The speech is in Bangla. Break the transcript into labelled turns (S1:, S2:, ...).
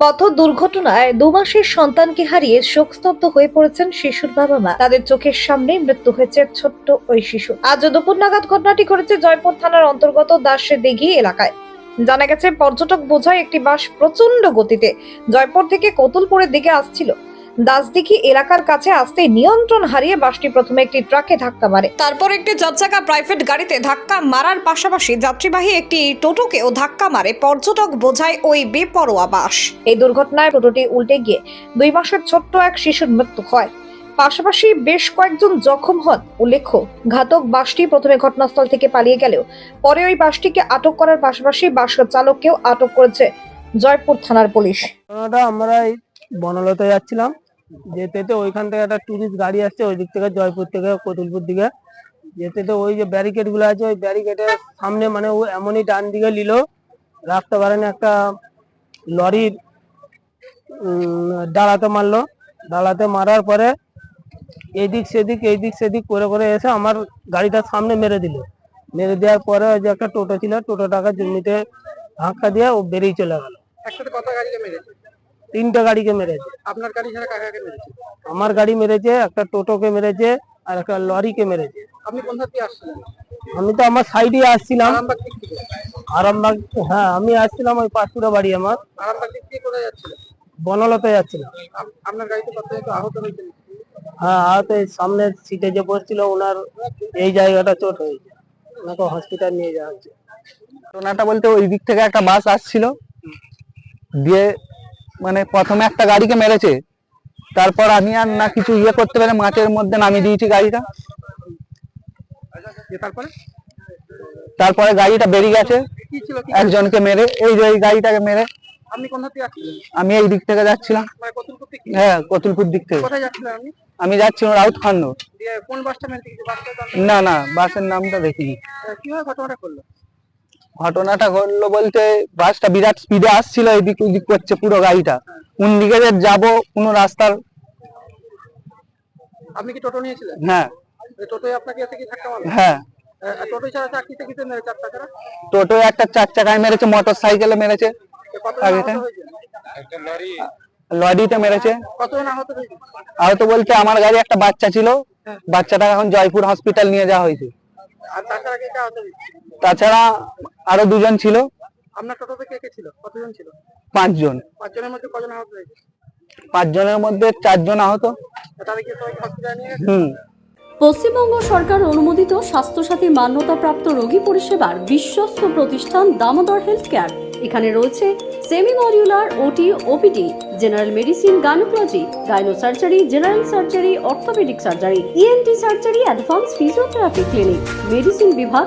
S1: পথ দুর্ঘটনায় দু মাসের সন্তানকে হারিয়ে শোকস্তব্ধ হয়ে পড়েছেন শিশুর বাবা মা। তাদের চোখের সামনে মৃত্যু হয়েছে ছোট্ট ওই শিশু। আজ দুপুর নাগাদ ঘটনাটি ঘটেছে জয়পুর থানার অন্তর্গত দাসে দিঘি এলাকায়। জানা গেছে, পর্যটক বোঝায় একটি বাস প্রচণ্ড গতিতে জয়পুর থেকে কতুলপুরের দিকে আসছিল। দাসদিঘি এলাকার কাছে আসতে নিয়ন্ত্রণ হারিয়ে বাসটি প্রথমে একটি ট্রাকে ধাক্কা মারে। তারপর একটি চারচাকা প্রাইভেট গাড়িতে ধাক্কা মারার পাশাপাশি যাত্রীবাহী একটি টোটোকেও ধাক্কা মারে পর্যটক বোঝায় ওই বেপরোয়া বাস। এই দুর্ঘটনায় টোটোটি উল্টে গিয়ে দুই মাসের ছোট্ট এক শিশুর মৃত্যু হয়। পাশাপাশি বেশ কয়েকজন জখম হন। উল্লেখ্য, ঘাতক বাসটি প্রথমে ঘটনাস্থল থেকে পালিয়ে গেলেও পরে ওই বাসটিকে আটক করার পাশাপাশি বাস চালককেও আটক করেছে জয়পুর থানার পুলিশ।
S2: আমরা বনলতে যাচ্ছিলাম। যেতে যেতে ওইখান থেকে একটা টুরিস্ট গাড়ি আসছে ওই দিক থেকে জয়পুর থেকে কতুলপুর দিকে। যেতে তো ওই যে ব্যারিকেডগুলো আছে, ওই ব্যারিকেডের সামনে মানে ও এমনই ডান দিকে নিল রাখতে পারেনি একটা লরির ডালাতে মারলো। ডালাতে মারার পরে এদিক সেদিক, এইদিক সেদিক করে করে এসে আমার গাড়িটার সামনে মেরে দিল। মেরে দেওয়ার পরে ওই যে একটা টোটো ছিল, টোটোটাকে জমিতে ধাক্কা দিয়ে ও বেরিয়ে চলে গেল।
S3: একসাথে কত গাড়িকে মেরেছে?
S2: তিনটা গাড়িকে মেরেছে।
S3: আপনার গাড়ি ছাড়া মেরেছে?
S2: আমার গাড়ি মেরেছে একটা টোটোকে মেরেছে আর একটা লরিকে মেরেছে।
S3: আপনি কোন আসছিলেন?
S2: আমি তো আমার সাইডে আসছিলাম।
S3: আরামবাগ
S2: হ্যাঁ আমি আসছিলাম ওই পাঁচপুরা বাড়ি আমার।
S3: আরামবাগ দিক থেকে কোথায় যাচ্ছিলেন?
S2: বনলতে যাচ্ছিলাম।
S3: আপ- আপনার গাড়িতে কত একটু আহত হয়েছে
S2: হ্যাঁ আর তো এই সামনের সিটে যে বসছিল ওনার এই জায়গাটা চোট হয়েছে। ওনাকে হসপিটাল নিয়ে যাওয়া হচ্ছে।
S4: ঘটনাটা বলতে ওই দিক থেকে একটা বাস আসছিল। দিয়ে মানে প্রথমে একটা গাড়িকে মেরেছে। তারপর আমি আর না কিছু ইয়ে করতে পারে মাঠের মধ্যে নামিয়ে দিয়েছি গাড়িটা।
S3: তারপরে?
S4: তারপরে গাড়িটা বেরিয়ে গেছে। একজনকে মেরে এই যে এই গাড়িটাকে মেরে আমি এই দিক থেকে যাচ্ছিলাম।
S3: মানে
S4: হ্যাঁ কতুলপুর দিক থেকে। আমি যাচ্ছিলাম রাউত খান্ড। না না বাসের নামটা দেখিনি।
S3: ঘটনাটা
S4: ঘটলো বলতে বাসটা বিরাট স্পিডে আসছিল এদিক ওদিক করছে পুরো গাড়িটা। কোন দিকে যে যাব কোনো রাস্তার
S3: আপনি কি টোটো নিয়েছিলেন?
S4: হ্যাঁ।
S3: টোটোয় আপনাকে এসে কি ধাক্কা মারলো?
S4: হ্যাঁ।
S3: টোটো ছাড়া
S4: টোটো একটা চার চাকায় মেরেছে মোটর সাইকেলে মেরেছে। লরিতে মেরেছে।
S3: আহত
S4: আর তো বলতে আমার গাড়ি একটা বাচ্চা ছিল। বাচ্চাটা এখন জয়পুর হসপিটাল নিয়ে যাওয়া হয়েছে?
S3: তাছাড়া
S4: আরও দুজন ছিল।
S3: আপনার টোটোতে কে কে ছিল? কতজন ছিল?
S4: পাঁচজন।
S3: পাঁচজনের মধ্যে কজন আহত হয়েছে?
S4: পাঁচজনের মধ্যে চারজন আহত।
S3: তাদেরকে সবাই হসপিটালে নিয়ে গেছে?
S4: হুম।
S5: পশ্চিমবঙ্গ সরকার অনুমোদিত স্বাস্থ্যসাথী মান্যতাপ্রাপ্ত রোগী পরিষেবার বিশ্বস্ত প্রতিষ্ঠান দামোদর হেলথ কেয়ার এখানে রয়েছে semi modular OT OPD general medicine gynaecology gyno surgery general surgery orthopaedic surgery ENT surgery advance physiotherapy clinic medicine বিভাগ